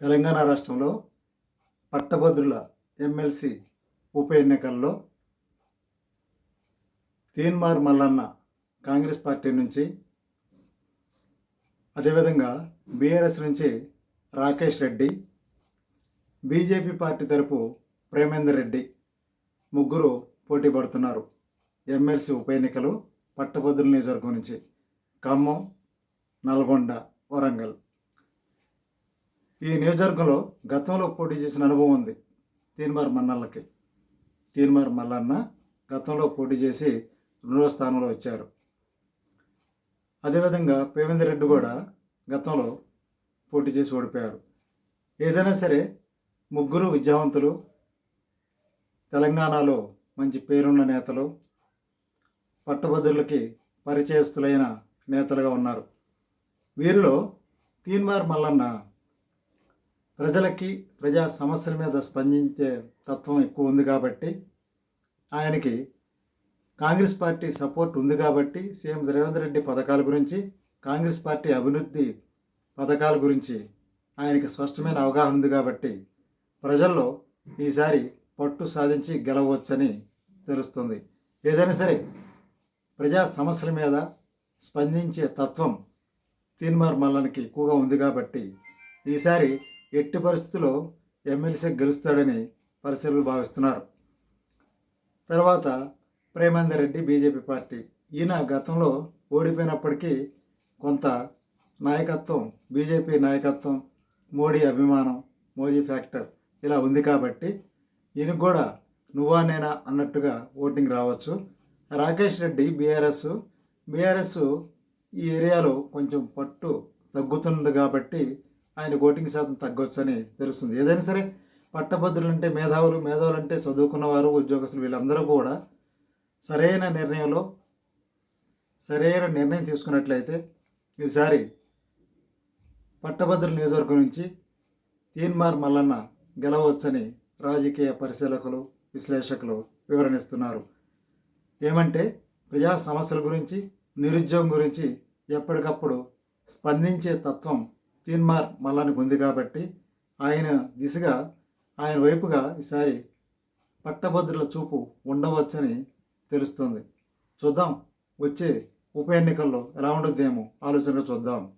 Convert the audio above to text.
తెలంగాణ రాష్ట్రంలో పట్టభద్రుల ఎమ్మెల్సీ ఉప ఎన్నికల్లో తీన్మార్ మల్లన్న కాంగ్రెస్ పార్టీ నుంచి అదేవిధంగా బీఆర్ఎస్ నుంచి రాకేష్ రెడ్డి బీజేపీ పార్టీ తరపు ప్రేమేందర్ రెడ్డి ముగ్గురు పోటీ పడుతున్నారు. ఎమ్మెల్సీ ఉప ఎన్నికలు పట్టభద్రుల నియోజకవర్గం నుంచి ఖమ్మం నల్గొండ వరంగల్. ఈ నియోజకవర్గంలో గతంలో పోటీ చేసిన అనుభవం ఉంది. తీన్మార్ మన్నళ్ళకి. తీన్మార్ మల్లన్న గతంలో పోటీ చేసి రెండవ స్థానంలో వచ్చారు. అదేవిధంగా పేవేందర్ రెడ్డి కూడా గతంలో పోటీ చేసి ఓడిపోయారు. ఏదైనా సరే ముగ్గురు విద్యావంతులు తెలంగాణలో మంచి పేరున్న నేతలు పట్టభద్రులకి పరిచయస్తులైన నేతలుగా ఉన్నారు. వీరిలో తీన్మార్ మల్లన్న ప్రజలకి ప్రజా సమస్యల మీద స్పందించే తత్వం ఎక్కువ ఉంది కాబట్టి ఆయనకి కాంగ్రెస్ పార్టీ సపోర్ట్ ఉంది కాబట్టి సీఎం రేవంత్ రెడ్డి పథకాల గురించి కాంగ్రెస్ పార్టీ అభివృద్ధి పథకాల గురించి ఆయనకి స్పష్టమైన అవగాహన ఉంది కాబట్టి ప్రజల్లో ఈసారి పట్టు సాధించి గెలవచ్చని తెలుస్తుంది. ఏదైనా సరే ప్రజా సమస్యల మీద స్పందించే తత్వం తీన్మార్ మల్లనికి ఎక్కువగా ఉంది కాబట్టి ఈసారి ఎట్టి పరిస్థితుల్లో ఎమ్మెల్సీ గెలుస్తాడని పరిశీలనలు భావిస్తున్నారు. తర్వాత ప్రేమేందర్ రెడ్డి బీజేపీ పార్టీ. ఈయన గతంలో ఓడిపోయినప్పటికీ కొంత నాయకత్వం బీజేపీ నాయకత్వం మోడీ అభిమానం మోదీ ఫ్యాక్టర్ ఇలా ఉంది కాబట్టి ఈయనకు కూడా నువ్వా నేనా అన్నట్టుగా ఓటింగ్ రావచ్చు. రాకేష్ రెడ్డి బీఆర్ఎస్. బీఆర్ఎస్ ఈ ఏరియాలో కొంచెం పట్టు తగ్గుతుంది కాబట్టి ఆయన ఓటింగ్ శాతం తగ్గొచ్చని తెలుస్తుంది. ఏదైనా సరే పట్టభద్రులు అంటే మేధావులు మేధావులు అంటే చదువుకున్నవారు ఉద్యోగస్తులు వీళ్ళందరూ కూడా సరైన నిర్ణయంలో సరైన నిర్ణయం తీసుకున్నట్లయితే ఈసారి పట్టభద్రుల నియోజకవర్గం నుంచి తీన్మార్ మల్లన్న గెలవచ్చని రాజకీయ పరిశీలకులు విశ్లేషకులు వివరణిస్తున్నారు. ఏమంటే ప్రజా సమస్యల గురించి నిరుద్యోగం గురించి ఎప్పటికప్పుడు స్పందించే తత్వం తీన్మార్ మల్లానికి ఉంది కాబట్టి ఆయన దిశగా ఆయన వైపుగా ఈసారి పట్టభద్రుల చూపు ఉండవచ్చని తెలుస్తుంది. చూద్దాం వచ్చే ఉప ఎన్నికల్లో ఎలా ఉండొద్దేమో ఆలోచనగా చూద్దాం.